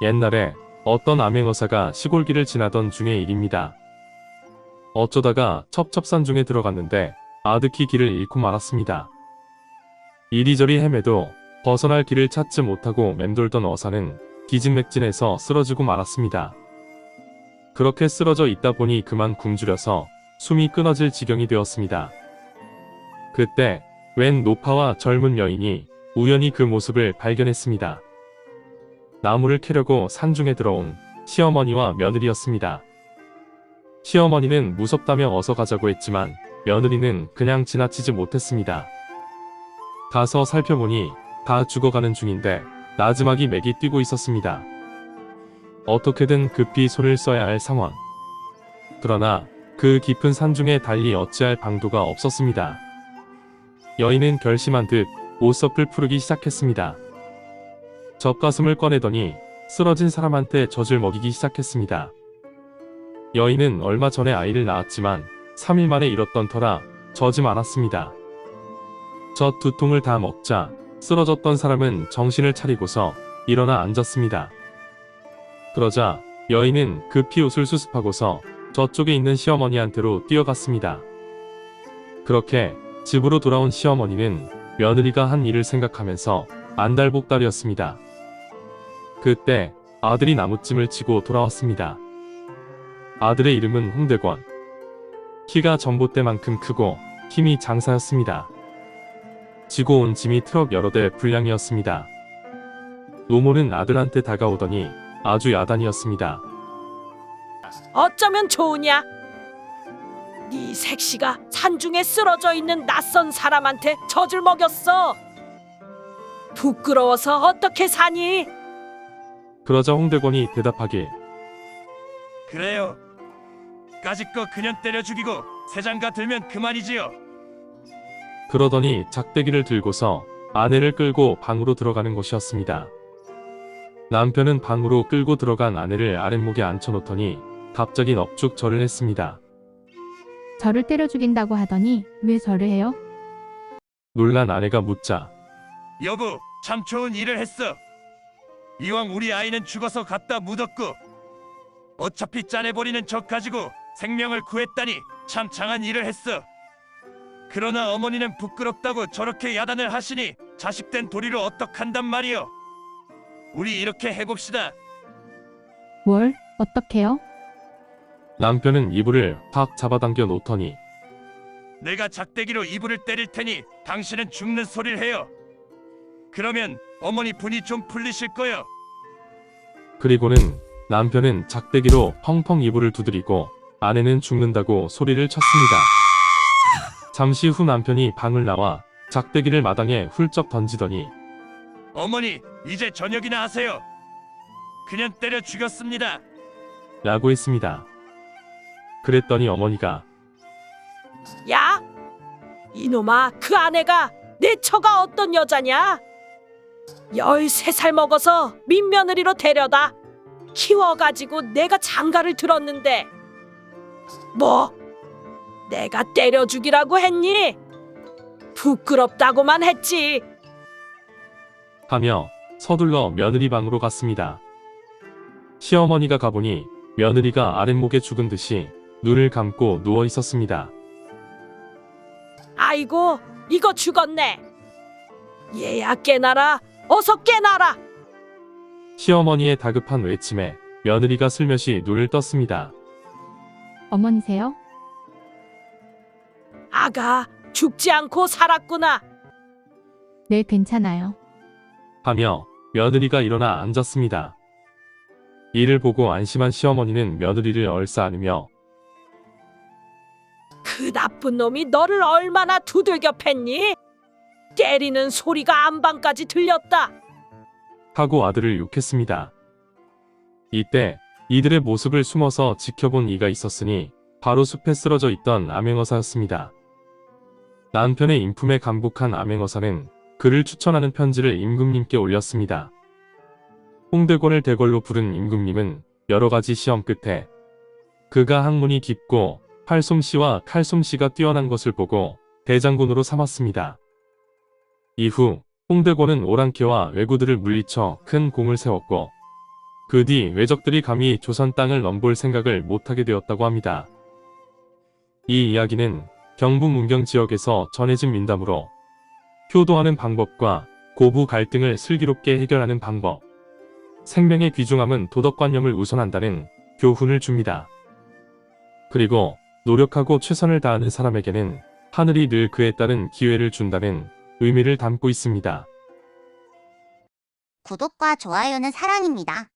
옛날에 어떤 암행어사가 시골길을 지나던 중의 일입니다. 어쩌다가 첩첩산 중에 들어갔는데 아득히 길을 잃고 말았습니다. 이리저리 헤매도 벗어날 길을 찾지 못하고 맴돌던 어사는 기진맥진해서 쓰러지고 말았습니다. 그렇게 쓰러져 있다 보니 그만 굶주려서 숨이 끊어질 지경이 되었습니다. 그때 웬 노파와 젊은 여인이 우연히 그 모습을 발견했습니다. 나무를 캐려고 산중에 들어온 시어머니와 며느리였습니다. 시어머니는 무섭다며 어서 가자고 했지만 며느리는 그냥 지나치지 못했습니다. 가서 살펴보니 다 죽어가는 중인데 나지막이 맥이 뛰고 있었습니다. 어떻게든 급히 손을 써야 할 상황. 그러나 그 깊은 산중에 달리 어찌할 방도가 없었습니다. 여인은 결심한 듯 옷섭을 풀기 시작했습니다. 젖가슴을 꺼내더니 쓰러진 사람한테 젖을 먹이기 시작했습니다. 여인은 얼마 전에 아이를 낳았지만 3일 만에 잃었던 터라 젖이 많았습니다. 젖 두 통을 다 먹자 쓰러졌던 사람은 정신을 차리고서 일어나 앉았습니다. 그러자 여인은 급히 옷을 수습하고서 저쪽에 있는 시어머니한테로 뛰어갔습니다. 그렇게 집으로 돌아온 시어머니는 며느리가 한 일을 생각하면서 안달복달이었습니다. 그때 아들이 나무찜을 치고 돌아왔습니다. 아들의 이름은 홍대권. 키가 전봇대만큼 크고 힘이 장사였습니다. 지고 온 짐이 트럭 여러 대 분량이었습니다. 노모는 아들한테 다가오더니 아주 야단이었습니다. 어쩌면 좋으냐? 네 색시가 산중에 쓰러져 있는 낯선 사람한테 젖을 먹였어. 부끄러워서 어떻게 사니? 그러자 홍대권이 대답하길 그래요. 까짓거 그냥 때려 죽이고 새 장가 들면 그만이지요. 그러더니 작대기를 들고서 아내를 끌고 방으로 들어가는 것이었습니다. 남편은 방으로 끌고 들어간 아내를 아랫목에 앉혀놓더니 갑자기 넋죽 절을 했습니다. 저를 때려 죽인다고 하더니 왜 저를 해요? 놀란 아내가 묻자 여보, 참 좋은 일을 했어. 이왕 우리 아이는 죽어서 갖다 묻었고 어차피 짜내버리는 적 가지고 생명을 구했다니 참 장한 일을 했어. 그러나 어머니는 부끄럽다고 저렇게 야단을 하시니 자식된 도리를 어떡한단 말이요. 우리 이렇게 해봅시다. 뭘? 어떻게요? 남편은 이불을 확 잡아당겨 놓더니 내가 작대기로 이불을 때릴 테니 당신은 죽는 소리를 해요. 그러면 어머니 분이 좀 풀리실 거요. 그리고는 남편은 작대기로 펑펑 이불을 두드리고 아내는 죽는다고 소리를 쳤습니다. 잠시 후 남편이 방을 나와 작대기를 마당에 훌쩍 던지더니 어머니 이제 저녁이나 하세요. 그냥 때려 죽였습니다. 라고 했습니다. 그랬더니 어머니가 야, 이놈아, 그 아내가 내 처가 어떤 여자냐? 13살 먹어서 민며느리로 데려다 키워가지고 내가 장가를 들었는데 뭐 내가 때려 죽이라고 했니? 부끄럽다고만 했지. 하며 서둘러 며느리 방으로 갔습니다. 시어머니가 가보니 며느리가 아랫목에 죽은 듯이 눈을 감고 누워 있었습니다. 아이고, 이거 죽었네. 얘야 깨나라, 어서 깨나라. 시어머니의 다급한 외침에 며느리가 슬며시 눈을 떴습니다. 어머니세요? 아가, 죽지 않고 살았구나. 네, 괜찮아요. 하며 며느리가 일어나 앉았습니다. 이를 보고 안심한 시어머니는 며느리를 얼싸 안으며 그 나쁜 놈이 너를 얼마나 두들겨 팼니? 때리는 소리가 안방까지 들렸다. 하고 아들을 욕했습니다. 이때 이들의 모습을 숨어서 지켜본 이가 있었으니 바로 숲에 쓰러져 있던 암행어사였습니다. 남편의 인품에 감복한 암행어사는 그를 추천하는 편지를 임금님께 올렸습니다. 홍대권을 대궐로 부른 임금님은 여러 가지 시험 끝에 그가 학문이 깊고 팔솜씨와 칼솜씨가 뛰어난 것을 보고 대장군으로 삼았습니다. 이후 홍대권은 오랑캐와 왜구들을 물리쳐 큰 공을 세웠고 그뒤 외적들이 감히 조선 땅을 넘볼 생각을 못하게 되었다고 합니다. 이 이야기는 경북 문경 지역에서 전해진 민담으로 효도하는 방법과 고부 갈등을 슬기롭게 해결하는 방법, 생명의 귀중함은 도덕관념을 우선한다는 교훈을 줍니다. 그리고 노력하고 최선을 다하는 사람에게는 하늘이 늘 그에 따른 기회를 준다는 의미를 담고 있습니다. 구독과 좋아요는 사랑입니다.